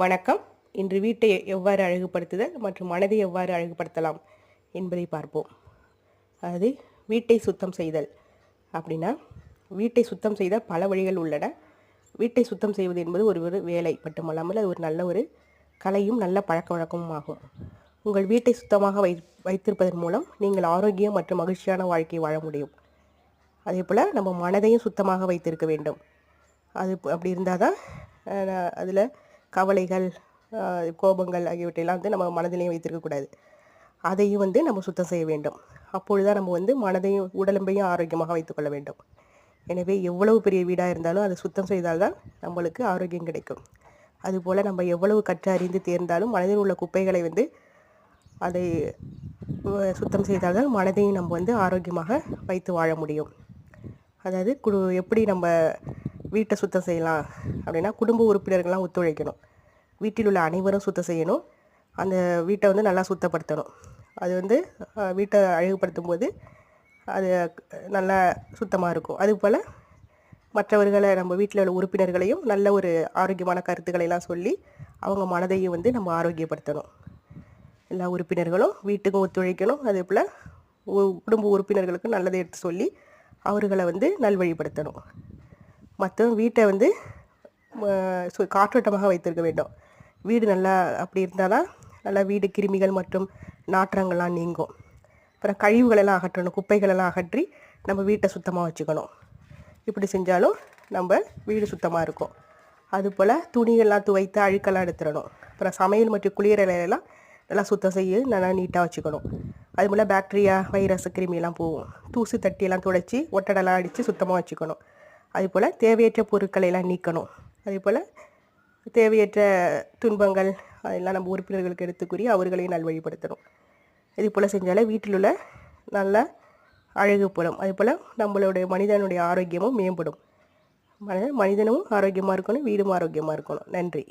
வணக்கம். இன்று வீட்டை எவ்வாறு அழகுபடுத்துதல் மற்றும் மனதை எவ்வாறு அழகுபடுத்தலாம் என்பதை பார்ப்போம். அதாவது வீட்டை சுத்தம் செய்தல் அப்படின்னா வீட்டை சுத்தம் செய்த பல வழிகள் உள்ளன. வீட்டை சுத்தம் செய்வது என்பது ஒரு ஒரு வேலை மட்டுமல்லாமல் அது ஒரு நல்ல ஒரு கலையும் நல்ல பழக்க வழக்கமும் ஆகும். உங்கள் வீட்டை சுத்தமாக வை வைத்திருப்பதன் மூலம் நீங்கள் ஆரோக்கியம் மற்றும் மகிழ்ச்சியான வாழ்க்கை வாழ முடியும். அதே போல் நம்ம மனதையும் சுத்தமாக வைத்திருக்க வேண்டும். அது அப்படி இருந்தால் தான் அதில் கவலைகள் கோபங்கள் ஆகியவற்றையெல்லாம் வந்து நம்ம மனதிலையும் வைத்திருக்கக்கூடாது அதையும் வந்து நம்ம சுத்தம் செய்ய வேண்டும். அப்பொழுதுதான் நம்ம வந்து மனதையும் உடலம்பையும் ஆரோக்கியமாக வைத்துக்கொள்ள வேண்டும். எனவே எவ்வளவு பெரிய வீடாக இருந்தாலும் அதை சுத்தம் செய்தால்தான் நம்மளுக்கு ஆரோக்கியம் கிடைக்கும். அதுபோல் நம்ம எவ்வளவு கற்று அறிந்து தேர்ந்தாலும் மனதில் உள்ள குப்பைகளை வந்து அதை சுத்தம் செய்தால்தான் மனதையும் நம்ம வந்து ஆரோக்கியமாக வைத்து வாழ முடியும். அதாவது குழு எப்படி நம்ம வீட்டை சுத்தம் செய்யலாம் அப்படின்னா குடும்ப உறுப்பினர்கள்லாம் ஒத்துழைக்கணும். வீட்டில் உள்ள அனைவரும் சுத்தம் செய்யணும். அந்த வீட்டை வந்து நல்லா சுத்தப்படுத்தணும். அது வந்து வீட்டை அழகுபடுத்தும் போது அது நல்லா சுத்தமாக இருக்கும். அதுபோல் மற்றவர்களை நம்ம வீட்டில் உள்ள உறுப்பினர்களையும் நல்ல ஒரு ஆரோக்கியமான கருத்துக்களை எல்லாம் சொல்லி அவங்க மனதையும் வந்து நம்ம ஆரோக்கியப்படுத்தணும். எல்லா உறுப்பினர்களும் வீட்டுக்கும் ஒத்துழைக்கணும். அதே போல் உ- குடும்ப உறுப்பினர்களுக்கும் நல்லதை எடுத்து சொல்லி அவர்களை வந்து நல்வழிப்படுத்தணும். மற்றும் வீட்டை வந்து காற்றோட்டமாக வைத்திருக்க வேண்டும். வீடு நல்லா அப்படி இருந்தால் தான் நல்லா வீடு கிருமிகள் மற்றும் நாற்றங்கள்லாம் நீங்கும். அப்புறம் கழிவுகளெல்லாம் அகற்றணும் குப்பைகளெல்லாம் அகற்றி நம்ம வீட்டை சுத்தமாக வச்சுக்கணும். இப்படி செஞ்சாலும் நம்ம வீடு சுத்தமாக இருக்கும். அதுபோல் துணிகள்லாம் துவைத்து அழுக்கெல்லாம் எடுத்துடணும். அப்புறம் சமையல் மற்றும் குளியலறையெல்லாம் நல்லா சுத்தம் செய்ய நல்லா நீட்டாக வச்சுக்கணும். அதுபோல் பேக்டீரியா வைரஸ் கிருமியெல்லாம் போகும். தூசு தட்டியெல்லாம் துடைச்சி ஒட்டடெல்லாம் அடித்து சுத்தமாக வச்சுக்கணும். அதுபோல் தேவையற்ற பொருட்களை எல்லாம் நீக்கணும். அதேபோல் தேவையற்ற துன்பங்கள் அதெல்லாம் நம்ம உறுப்பினர்களுக்கு எடுத்துக்கூறி அவர்களையும் நல்வழிப்படுத்தணும் இது போல் செஞ்சாலே வீட்டில் உள்ள நல்ல அழகுப்படும் அதே போல் நம்மளுடைய மனிதனுடைய ஆரோக்கியமும் மேம்படும். மனிதனும் ஆரோக்கியமாக இருக்கணும் வீடும் ஆரோக்கியமாக இருக்கணும். நன்றி.